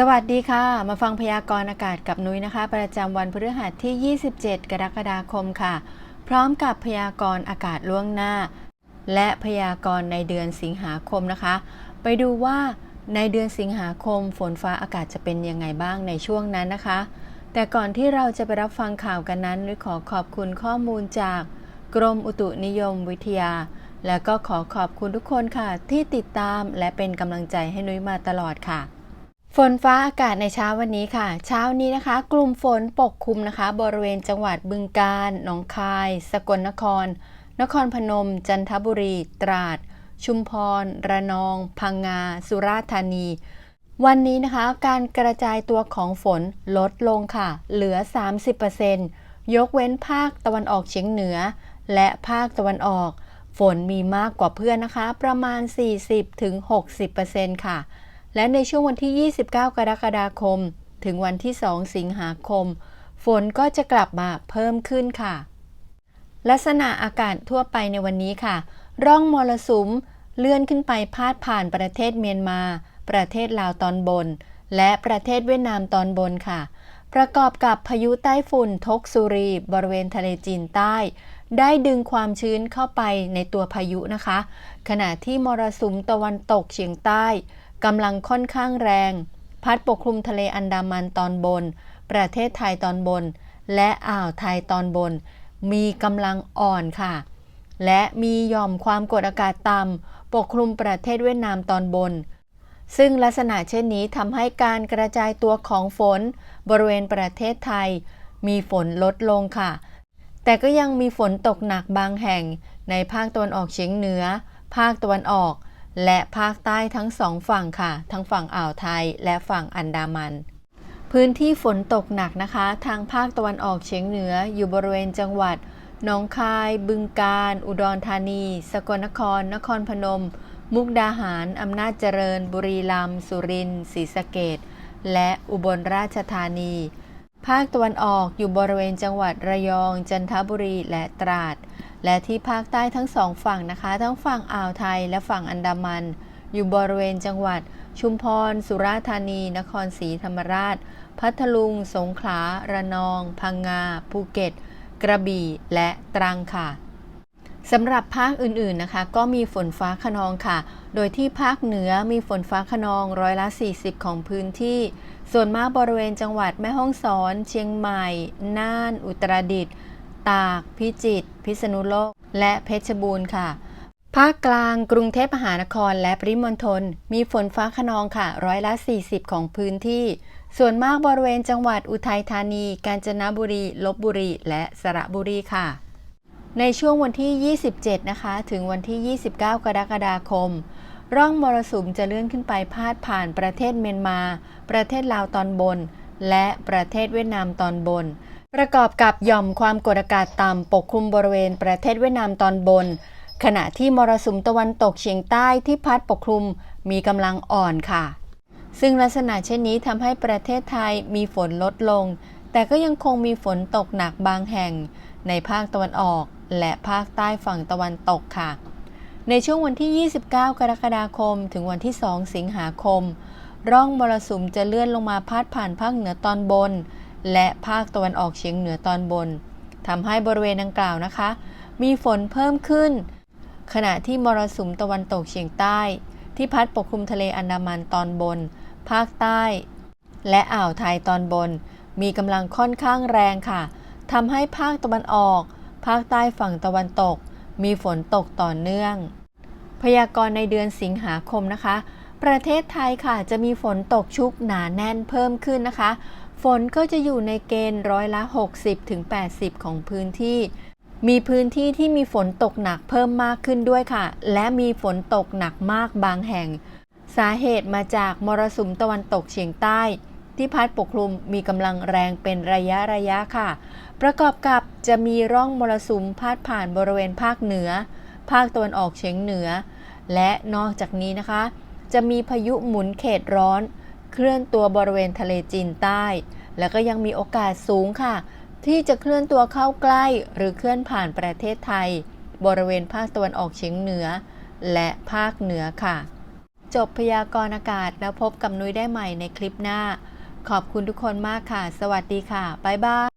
สวัสดีค่ะ มาฟังพยากรณ์อากาศกับนุ้ยนะคะ ประจำวันพฤหัสที่ 27 กรกฎาคมค่ะ พร้อมกับพยากรณ์อากาศล่วงหน้า และพยากรณ์ในเดือนสิงหาคมนะคะ ไปดูว่าในเดือนสิงหาคมฝนฟ้าอากาศจะเป็นยังไงบ้างในช่วงนั้นนะคะ แต่ก่อนที่เราจะไปรับฟังข่าวกันนั้นนุ้ยขอขอบคุณข้อมูลจาก กรมอุตุนิยมวิทยา และก็ขอขอบคุณทุกคนค่ะ ที่ติดตามและเป็นกำลังใจให้นุ้ยมาตลอดค่ะ ฝนฟ้าอากาศในเช้าวันนี้ค่ะ เช้านี้นะคะ กลุ่มฝนปกคลุมนะคะ บริเวณจังหวัดบึงกาฬหนองคาย สกลนคร นครพนม จันทบุรี ตราด ชุมพร ระนอง พังงา สุราษฎร์ธานี วันนี้นะคะ การกระจายตัวของฝนลดลงค่ะ เหลือ 30%ยกเว้นภาคตะวันออกเฉียงเหนือ และภาคตะวันออก ฝนมีมากกว่าเพื่อนนะคะ ประมาณ 40-60%ค่ะ และในช่วงวันที่ 29 กรกฎาคม ถึงวันที่ 2 สิงหาคม ฝนก็จะกลับมาเพิ่มขึ้นค่ะ ลักษณะอากาศทั่วไปในวันนี้ค่ะ ร่องมรสุมเลื่อนขึ้นไปพาดผ่านประเทศเมียนมา ประเทศลาวตอนบน และประเทศเวียดนามตอนบนค่ะ ประกอบกับพายุใต้ฝุ่นทกสุรี บริเวณทะเลจีนใต้ ได้ดึงความชื้นเข้าไปในตัวพายุนะคะ ขณะที่มรสุมตะวันตกเฉียงใต้ กำลังค่อนข้างแรง พัดปกคลุมทะเลอันดามันตอนบน ประเทศไทยตอนบน และอ่าวไทยตอนบน มีกำลังอ่อนค่ะ และมีหย่อมความกดอากาศต่ำปกคลุมประเทศเวียดนามตอนบน ซึ่งลักษณะเช่นนี้ทำให้การกระจายตัวของฝน บริเวณประเทศไทย มีฝนลดลงค่ะ แต่ก็ยังมีฝนตกหนักบางแห่งในภาคตะวันออกเฉียงเหนือ ภาคตะวันออก และภาคใต้ทั้งสองฝั่งค่ะ ทั้งฝั่งอ่าวไทยและฝั่งอันดามัน พื้นที่ฝนตกหนักนะคะ ทางภาคตะวันออกเฉียงเหนืออยู่บริเวณจังหวัดหนองคาย บึงกาฬ อุดรธานี สกลนคร นครพนม มุกดาหาร อำนาจเจริญ บุรีรัมย์ สุรินทร์ ศรีสะเกดและอุบลราชธานี ภาคตะวันออกอยู่บริเวณจังหวัดระยอง จันทบุรี และตราด และที่ภาคใต้ทั้งสองฝั่งนะคะ ทั้งฝั่งอ่าวไทยและฝั่งอันดามัน อยู่บริเวณจังหวัด ชุมพร สุราษฎร์ธานี นครศรีธรรมราช พัทลุง สงขลา ระนอง พังงา ภูเก็ต กระบี่ และตรังค่ะสำหรับภาคอื่นๆนะคะ ก็มีฝนฟ้าขนองค่ะ โดยที่ภาคเหนือมีฝนฟ้าขนองร้อยละ 40 ของพื้นที่ ส่วนมากบริเวณจังหวัดแม่ฮ่องสอน เชียงใหม่ น่าน อุตรดิตถ์ ตาก พิจิตร พิษณุโลก และเพชรบูรณ์ค่ะ ภาคกลาง กรุงเทพมหานคร และปริมณฑล มีฝนฟ้าขนองค่ะ ร้อยละ 40 ของพื้นที่ ส่วนมากบริเวณจังหวัดอุทัยธานี กาญจนบุรี ลบบุรี และสระบุรีค่ะ ในช่วงวันที่ 27 นะคะ ถึงวันที่ 29 กรกฎาคมร่องมรสุมจะเลื่อนขึ้นไปพาดผ่านประเทศเมียนมา ประเทศลาวตอนบน และประเทศเวียดนามตอนบน ประกอบกับหย่อมความกดอากาศต่ำปกคลุมบริเวณประเทศเวียดนามตอนบน ขณะที่มรสุมตะวันตกเฉียงใต้ที่พัดปกคลุมมีกำลังอ่อนค่ะ ซึ่งลักษณะเช่นนี้ทำให้ประเทศไทยมีฝนลดลง แต่ก็ยังคงมีฝนตกหนักบางแห่ง ในภาคตะวันออกและภาคใต้ฝั่งตะวันตกค่ะ ในช่วงวันที่ 29 กรกฎาคม ถึงวันที่ 2 สิงหาคม ร่องมรสุมจะเลื่อนลงมาพาดผ่านภาคเหนือตอนบน และภาคตะวันออกเฉียงเหนือตอนบนทำให้บริเวณดังกล่าวนะคะ มีฝนเพิ่มขึ้น ขณะที่มรสุมตะวันตกเฉียงใต้ ที่พัดปกคลุมทะเลอันดามันตอนบน ภาคใต้ และอ่าวไทยตอนบน มีกำลังค่อนข้างแรงค่ะทำให้ภาคตะวันออก ภาคใต้ฝั่งตะวันตก มีฝนตกต่อเนื่อง พยากรณ์ในเดือนสิงหาคมนะคะ ประเทศไทยค่ะจะมีฝนตกชุกหนาแน่นเพิ่มขึ้นนะคะ ฝนก็จะอยู่ในเกณฑ์ร้อยละ 60-80 ของพื้นที่ มีพื้นที่ที่มีฝนตกหนักเพิ่มมากขึ้นด้วยค่ะ และมีฝนตกหนักมากบางแห่ง สาเหตุมาจากมรสุมตะวันตกเฉียงใต้ ที่พัดปกคลุมมีกำลังแรงเป็นระยะระยะค่ะ ประกอบกับจะมีร่องมรสุมพาดผ่านบริเวณภาคเหนือ ภาคตะวันออกเฉียงเหนือ และนอกจากนี้นะคะ จะมีพายุหมุนเขตร้อน เคลื่อนตัวบริเวณทะเลจีนใต้ และก็ยังมีโอกาสสูงค่ะ ที่จะเคลื่อนตัวเข้าใกล้หรือเคลื่อนผ่านประเทศไทย บริเวณภาคตะวันออกเฉียงเหนือ และภาคเหนือค่ะ จบพยากรณ์อากาศแล้วพบกับนุ้ยได้ใหม่ในคลิปหน้า ขอบคุณทุกคนมากค่ะ สวัสดีค่ะบ๊ายบาย